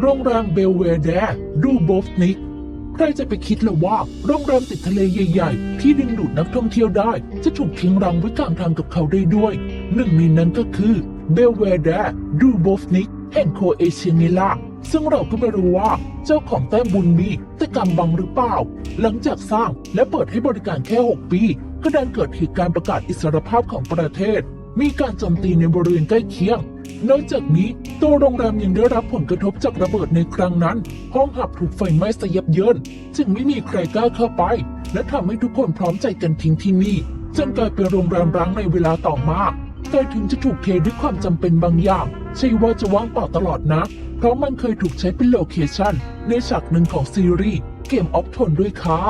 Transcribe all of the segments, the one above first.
โรงแรมเบลเวเดร์ดูโบฟนิกใครจะไปคิดลยว่าโรงแรมติดทะเลใหญ่ ๆ ที่ดึงดูดนักท่องเที่ยวได้ จะถูกทิ้งรังไว้กลางทางกับเขาได้ด้วย หนึ่งในนั้นก็คือเบลเวเดร์ดูโบฟนิกแห่งโครเอเชียนี่ล่ะซึ่งเราก็ไม่รู้ว่าเจ้าของแต้มบุญมีแต่กำบังหรือเปล่า หลังจากสร้างและเปิดให้บริการแค่ 6 ปี ก็ดันเกิดเหตุการณ์ประกาศอิสรภาพของประเทศ มีการโจมตีในบริเวณใกล้เคียง นอกจากนี้ตัวโรงแรมยังได้รับผลกระทบจากระเบิดในครั้งนั้น ห้องหับถูกไฟไหม้สยับเยิน จึงไม่มีใครกล้าเข้าไป และทำให้ทุกคนพร้อมใจกันทิ้งที่นี่จนกลายเป็นโรงแรมร้างในเวลาต่อมาแต่ถึงจะถูกเทด้วยความจำเป็นบางอย่าง ใช่ว่าจะว่างเปล่าตลอดนะ เพราะมันเคยถูกใช้เป็นโลเคชั่น ในฉากหนึ่งของซีรีส์เกมออฟทนด้วยค่ะ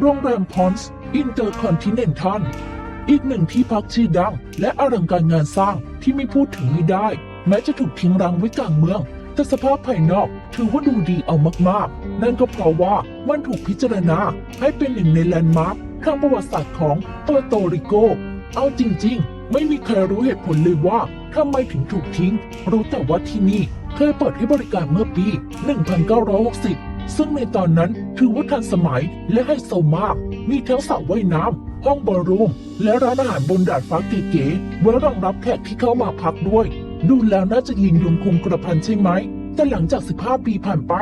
โรงแรมพอนส์อินเตอร์คอนติเนนทัล อีกหนึ่งที่พักชื่อดัง และอลังการงานสร้างที่ไม่พูดถึงไม่ได้ แม้จะถูกทิ้งรังไว้กลางเมือง แต่สภาพภายนอกถือว่าดูดีเอามากๆ นั่นก็เพราะว่ามันถูกพิจารณาให้เป็นหนึ่งในแลนด์มาร์คทางประวัติศาสตร์ของเปอร์โตริโก เอาจริง ๆ ไม่มีใครรู้เหตุผลเลยว่าทำไมถึงถูกทิ้ง รู้แต่ว่าที่นี่เคยเปิดให้บริการเมื่อปี 1960 ซึ่งในตอนนั้นถือว่าทันสมัยและไฮโซมาก มีทั้งสระว่ายน้ำห้องบอลรูม และร้านอาหารบนดาดฟ้าเก๋ๆไว้รองรับแขกที่เข้ามาพักด้วย ดูแล้วน่าจะยิงยงคงกระพันใช่ไหม แต่หลังจาก 15 ปีผ่านไป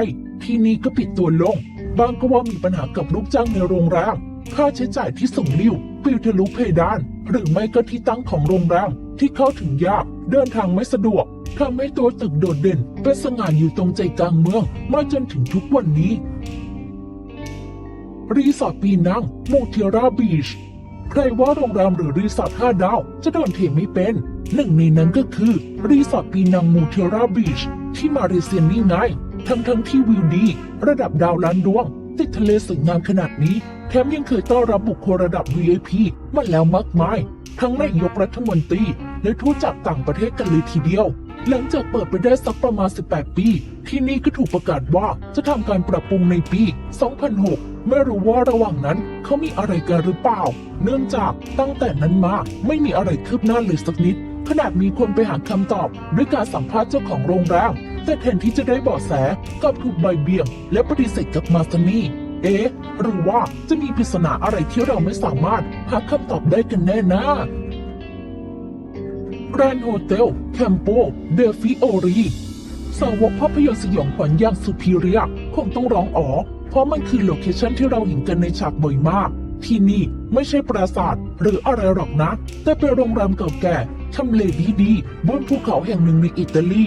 ที่นี่ก็ปิดตัวลง บางก็ว่ามีปัญหากับลูกจ้างในโรงแรมค่าใช้จ่ายที่สูงริ่วปิวทะลุเพดาน หรือไม่ก็ที่ตั้งของโรงแรมที่เข้าถึงยาก เดินทางไม่สะดวกทำให้ตัวตึกโดดเด่น เป็นสง่าอยู่ตรงใจกลางเมือง มาจนถึงทุกวันนี้ รีสอร์ทปีนังโมเทราบีช ใครว่าโรงแรมหรือรีสอร์ทห้าดาว จะโดนเทไม่เป็น หนึ่งในนั้นก็คือ รีสอร์ทปีนังมูเทราบีช ที่มาเลเซียนี่ไง ทั้งทั้งๆที่วิวดี ระดับดาวล้านดวง ติดทะเลสวยงามขนาดนี้ แถมยังเคยต้อนรับบุคคลระดับ VIP มาแล้วมากมาย ทั้งนายกรัฐมนตรีและทูตจากต่างประเทศกันเลยทีเดียว หลังจากเปิดไปได้สักประมาณ 18 ปี ที่นี่ก็ถูกประกาศว่าจะทำการปรับปรุงในปี 2006 ไม่รู้ว่าระหว่างนั้นเขามีอะไรกันหรือเปล่า เนื่องจากตั้งแต่นั้นมาไม่มีอะไรคืบหน้าเลยสักนิด ขนาดมีคนไปหาคำตอบ ด้วยการสัมภาษณ์เจ้าของโรงแรมแต่แทนที่จะได้เบาะแสกลับถูกใบเบี่ยง และปฏิเสธกับมาซะนี่เอ๊ะหรือว่าจะมีปริศนาอะไรที่เราไม่สามารถหาคำตอบได้กันแน่นะ กรนด์โฮเทลแคมโปเดฟิโอรีสาวกภาพยนตร์สยองขวัญอย่างสุพีเรียคงต้องร้องอ๋อ เพราะมันคือโลเคชั่นที่เราเห็นกันในฉากบ่อยมาก ที่นี่ไม่ใช่ปราสาทหรืออะไรหรอกนะ แต่เป็นโรงแรมเก่าแก่ทำเลดีๆบนภูเขาแห่งหนึ่งในอิตาลี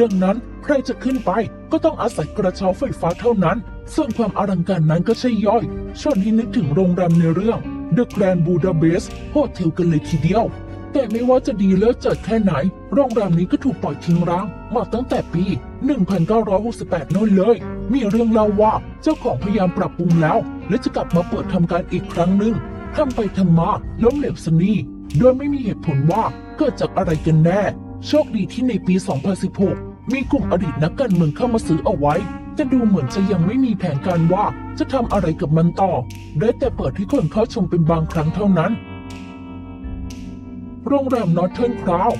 ดังนั้นใครจะขึ้นไปก็ต้องอาศัยกระเช้าไฟฟ้าเท่านั้นส่วนความอลังการนั้นก็ใช่ย่อยชวนให้นึกถึงโรงแรมในเรื่อง The Grand Budapest Hotel กันเลยทีเดียว แต่ไม่ว่าจะดีเลิศเจิดแค่ไหน โรงแรมนี้ก็ถูกปล่อยทิ้งร้างมาตั้งแต่ปี 1968โน่นเลย มีเรื่องเล่าว่าเจ้าของพยายามปรับปรุงแล้ว และจะกลับมาเปิดทำการอีกครั้งหนึ่งทำไปทำมาล้มเหลวสนี่โดยไม่มีเหตุผลว่าเกิดจากอะไรกันแน่ โชคดีที่ในปี 2016 มีกลุ่มอดีตนักการเมืองเข้ามาซื้อเอาไว้ แต่ดูเหมือนจะยังไม่มีแผนการว่าจะทำอะไรกับมันต่อ ได้แต่เปิดให้คนเข้าชมเป็นบางครั้งเท่านั้น โรงแรมนอตเทิร์นคราว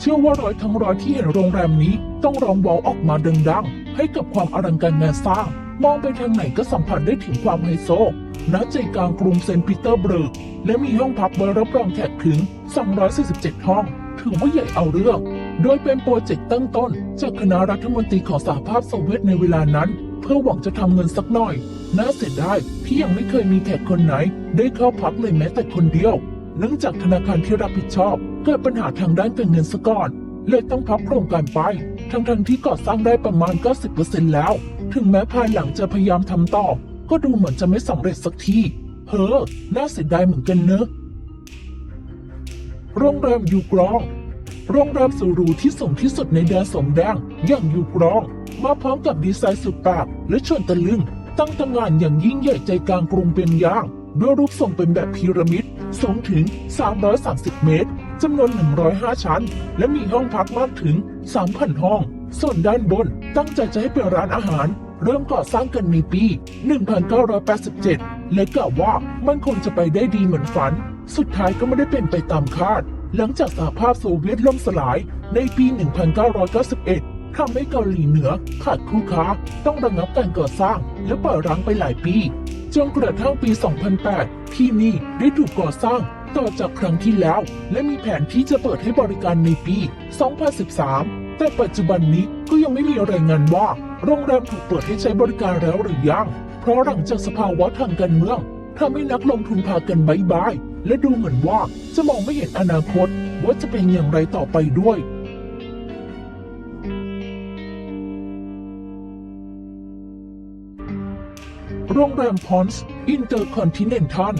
เชื่อว่าร้อยทั้งร้อยที่เห็นโรงแรมนี้ต้องร้องวาวออกมาดังๆ ให้กับความอลังการงานสร้าง มองไปทางไหนก็สัมผัสได้ถึงความไฮโซณใจกลางกรุงเซนต์ปีเตอร์เบิร์ก และมีห้องพักไว้รับรองแขกถึง 247 ห้อง ถือว่าใหญ่เอาเรื่อง โดยเป็นโปรเจกต์ตั้งต้น จากคณะรัฐมนตรีของสหภาพโซเวียตในเวลานั้น เพื่อหวังจะทำเงินสักหน่อย น่าเสียดายที่ยังไม่เคยมีแขกคนไหน ได้เข้าพักเลยแม้แต่คนเดียว เนื่องจากธนาคารที่รับผิดชอบ เกิดปัญหาทางด้านการเงินซะก่อนเลยต้องพับโครงการไป ทั้งๆทที่ก่อสร้างได้ประมาณ 90%แล้ว ถึงแม้ภายหลังจะพยายามทำต่อ ก็ดูเหมือนจะไม่สำเร็จสักทีเฮ้อน่าเสียดายเหมือนกันเนอะโรงแรมยูกรอง โรงแรมสุหรูที่สูงที่สุดในแดนสมแดงอย่างยูกรอง มาพร้อมกับดีไซน์สุดแปลกและชวนตะลึง ตั้งตำงานอย่างยิ่งใหญ่ใจกลางกรุงเป็นย่าง ด้วยรูปทรงเป็นแบบพีระมิด สูงถึง 330 เมตรจำนวน 105 ชั้น และมีห้องพักมากถึง 3,000 ห้อง ส่วนด้านบนตั้งใจจะให้เป็นร้านอาหาร เริ่มก่อสร้างกันในปี 1987 และกล่าวว่ามันคงจะไปได้ดีเหมือนฝัน สุดท้ายก็ไม่ได้เป็นไปตามคาด หลังจากสหภาพโซเวียตล่มสลายในปี 1991ทำให้เกาหลีเหนือขาดคู่ค้า ต้องระงับการก่อสร้าง และปล่อยร้างไปหลายปี จนกระทั่งปี 2008 ที่นี่ ได้ถูกก่อสร้างต่อจากครั้งที่แล้ว และมีแผนที่จะเปิดให้บริการในปี 2013 แต่ปัจจุบันนี้ก็ยังไม่มีรายงานว่า โรงแรมถูกเปิดให้ใช้บริการแล้วหรือยัง เพราะหลังจากสภาวะทางการเมืองทำให้นักลงทุนพากันบายบาย และดูเหมือนว่าจะมองไม่เห็นอนาคต ว่าจะเป็นอย่างไรต่อไปด้วยโรงแรมพอนส์อินเตอร์คอนติเนนทัล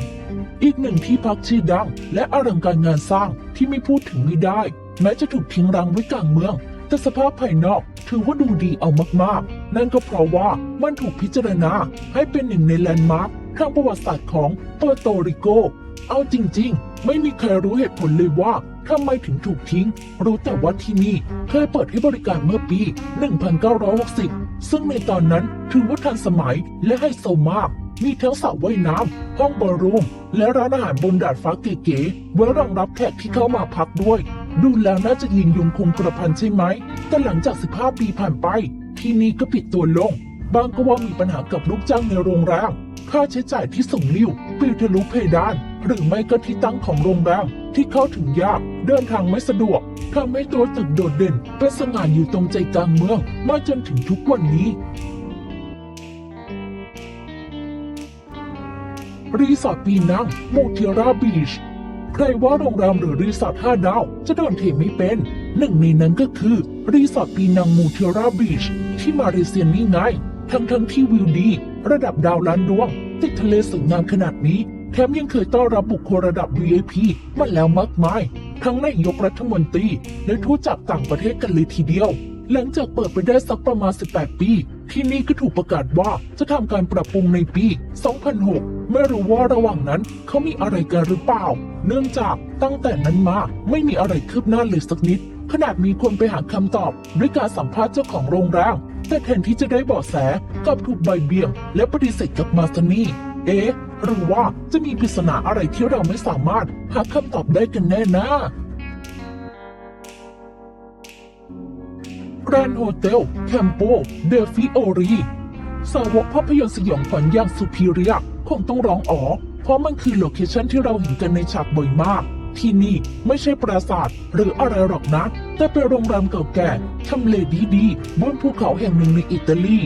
อีกหนึ่งที่พักชื่อดัง และอลังการงานสร้างที่ไม่พูดถึงไม่ได้ แม้จะถูกทิ้งรังไว้กลางเมือง แต่สภาพภายนอกถือว่าดูดีเอามากๆ นั่นก็เพราะว่ามันถูกพิจารณาให้เป็นหนึ่งในแลนด์มาร์คทางประวัติศาสตร์ของเปอร์โตริโก เอาจริง ๆ ไม่มีใครรู้เหตุผลเลยว่า ทำไมถึงถูกทิ้ง รู้แต่ว่าที่นี่เคยเปิดให้บริการเมื่อปี 1960 ซึ่งในตอนนั้นถือว่าทันสมัยและไฮโซมาก มีทั้งสระว่ายน้ำห้องบอลรูม และร้านอาหารบนดาดฟ้าเก๋ๆไว้รองรับแขกที่เข้ามาพักด้วย ดูแล้วน่าจะยืนยงคงกระพันใช่ไหม แต่หลังจาก 15 ปีผ่านไป ที่นี่ก็ปิดตัวลง บางก็ว่ามีปัญหากับลูกจ้างในโรงแรมค่าใช้จ่ายที่ส่งลิ้วปิวทะลุเพดาน หรือไม่ก็ที่ตั้งของโรงแรมที่เข้าถึงยาก เดินทางไม่สะดวกทำให้ตัวตึกโดดเด่นเป็นสง่าอยู่ตรงใจกลางเมืองมาจนถึงทุกวันนี้ รีสอร์ทปีนังโมเทียราบีชใครว่าโรงแรมหรือรีสอร์ทห้าดาวจะโดนเทไม่เป็น หนึ่งในนั้นก็คือ รีสอร์ทปีนังมูเทียราบีชที่มาเลเซียนี่ไง ทั้งทั้งที่วิวดี ระดับดาวล้านดวงติดทะเลสวยงามขนาดนี้ แถมยังเคยต้อนรับบุคคลระดับ VIP มาแล้วมากมาย ทั้งนายกรัฐมนตรี และทูตจากต่างประเทศกันเลยทีเดียว หลังจากเปิดไปได้สักประมาณ 18 ปี ที่นี่ก็ถูกประกาศว่าจะทำการปรับปรุงในปี 2006 ไม่รู้ว่าระหว่างนั้นเขามีอะไรกันหรือเปล่า เนื่องจากตั้งแต่นั้นมาไม่มีอะไรคืบหน้าเลยสักนิดขนาดมีคนไปหาคำตอบ ด้วยการสัมภาษณ์เจ้าของโรงแรมแต่แทนที่จะได้เบาะแสกลับถูกใบเบี่ยง และปฏิเสธกลับมาซะนี่เอ๊ะ หรือว่าจะมีปริศนาอะไรที่เราไม่สามารถหาคำตอบได้กันแน่นะแกรนด์โฮเทลแคมโปเดฟิโอรีสาวกภาพยนตร์สยองขวัญอย่างสุพีเรียคงต้องร้องอ๋อ เพราะมันคือโลเคชั่นที่เราเห็นกันในฉากบ่อยมาก ที่นี่ไม่ใช่ปราสาทหรืออะไรหรอกนะ แต่เป็นโรงแรมเก่าแก่ทำเลดีๆบนภูเขาแห่งหนึ่งในอิตาลี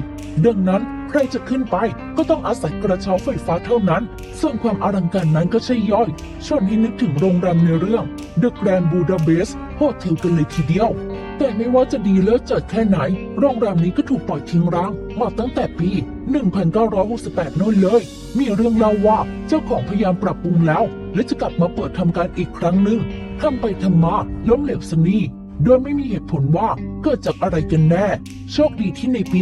ดังนั้น ใครจะขึ้นไปก็ต้องอาศัยกระเช้าไฟฟ้าเท่านั้น ส่วนความอลังการนั้นก็ใช่ย่อย ชวนให้นึกถึงโรงแรมในเรื่อง The Grand Budapest Hotel กันเลยทีเดียว แต่ไม่ว่าจะดีเลิศเจิดแค่ไหน โรงแรมนี้ก็ถูกปล่อยทิ้งร้างมาตั้งแต่ปี 1968โน่นเลย มีเรื่องเล่าว่าเจ้าของพยายามปรับปรุงแล้ว และจะกลับมาเปิดทำการอีกครั้งหนึ่งทำไปทำมาล้มเหลวสนี โดยไม่มีเหตุผลว่าเกิดจากอะไรกันแน่ โชคดีที่ในปี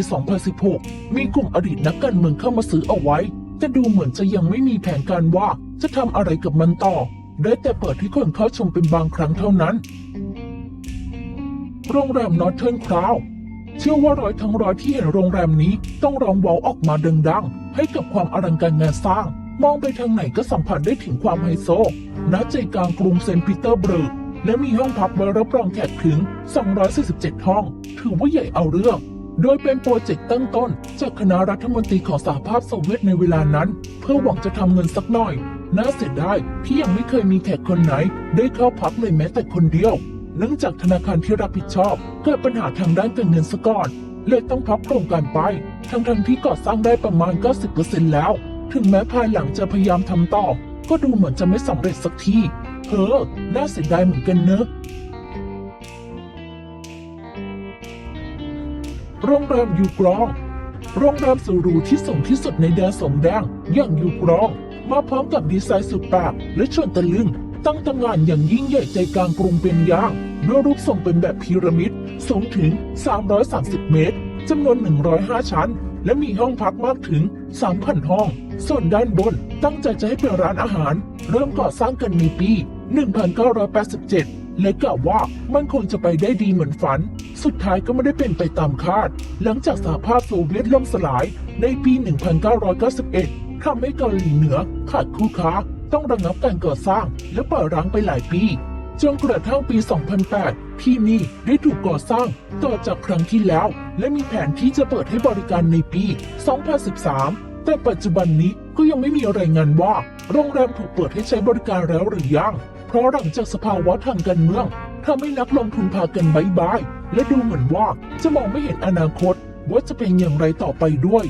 2016 มีกลุ่มอดีตนักการเมืองเข้ามาซื้อเอาไว้แต่ดูเหมือนจะยังไม่มีแผนการว่าจะทำอะไรกับมันต่อ ได้แต่เปิดให้คนเข้าชมเป็นบางครั้งเท่านั้น โรงแรมนอร์เทิร์นคราวเชื่อว่าร้อยทั้งร้อยที่เห็นโรงแรมนี้ต้องร้องเว้าออกมาดังๆ ให้กับความอลังการงานสร้าง มองไปทางไหนก็สัมผัสได้ถึงความไฮโซณใจกลางกรุงเซนต์ปีเตอร์เบิร์ก และมีห้องพักไว้รับรองแขกถึง 247 ห้อง ถือว่าใหญ่เอาเรื่อง โดยเป็นโปรเจกต์ตั้งต้น จากคณะรัฐมนตรีของสหภาพโซเวียตในเวลานั้น เพื่อหวังจะทำเงินสักหน่อย น่าเสียดายที่ยังไม่เคยมีแขกคนไหน ได้เข้าพักเลยแม้แต่คนเดียว เนื่องจากธนาคารที่รับผิดชอบเกิดปัญหาทางด้านการเงินซะก่อนเลยต้องพับโครงการไป ทั้งทงๆที่ก่อสร้างได้ประมาณ 90%แล้ว ถึงแม้ภายหลังจะพยายามทำต่อ ก็ดูเหมือนจะไม่สำเร็จสักที เฮ้อน่าเสียดายเหมือนกันเนอะโรงแรมยูกรอง โรงแรมสุหรูที่สูงที่สุดในแดนสมแดงอย่างยูกรอง มาพร้อมกับดีไซน์สุดแปลกและชวนตะลึง ตั้งตางานอย่างยิ่งใหญ่ใจกลางกรุงเป็นยางด้วยรูปทรงเป็นแบบพีระมิด สูงถึง 330 เมตร จำนวน 105 ชั้น และมีห้องพักมากถึง 3,000 ห้อง ส่วนด้านบนตั้งใจจะให้เป็นร้านอาหาร เริ่มก่อสร้างกันในปี 1987 และกล่าว่ามันคงจะไปได้ดีเหมือนฝัน สุดท้ายก็ไม่ได้เป็นไปตามคาด หลังจากสหภาพโซเวียตล่มสลายในปี 1991 ทำให้เกาหลีเหนือขาดคู่ค้า ต้องระงับการก่อสร้าง และปล่อยร้างไปหลายปีจนกระทั่งปี 2008 ที่นี่ได้ถูกก่อสร้างต่อจากครั้งที่แล้ว และมีแผนที่จะเปิดให้บริการในปี 2013 แต่ปัจจุบันนี้ก็ยังไม่มีรายงานว่า โรงแรมถูกเปิดให้ใช้บริการแล้วหรือยัง เพราะหลังจากสภาวะทางการเมืองทำให้นักลงทุนพากันบายบาย และดูเหมือนว่าจะมองไม่เห็นอนาคต ว่าจะเป็นอย่างไรต่อไปด้วย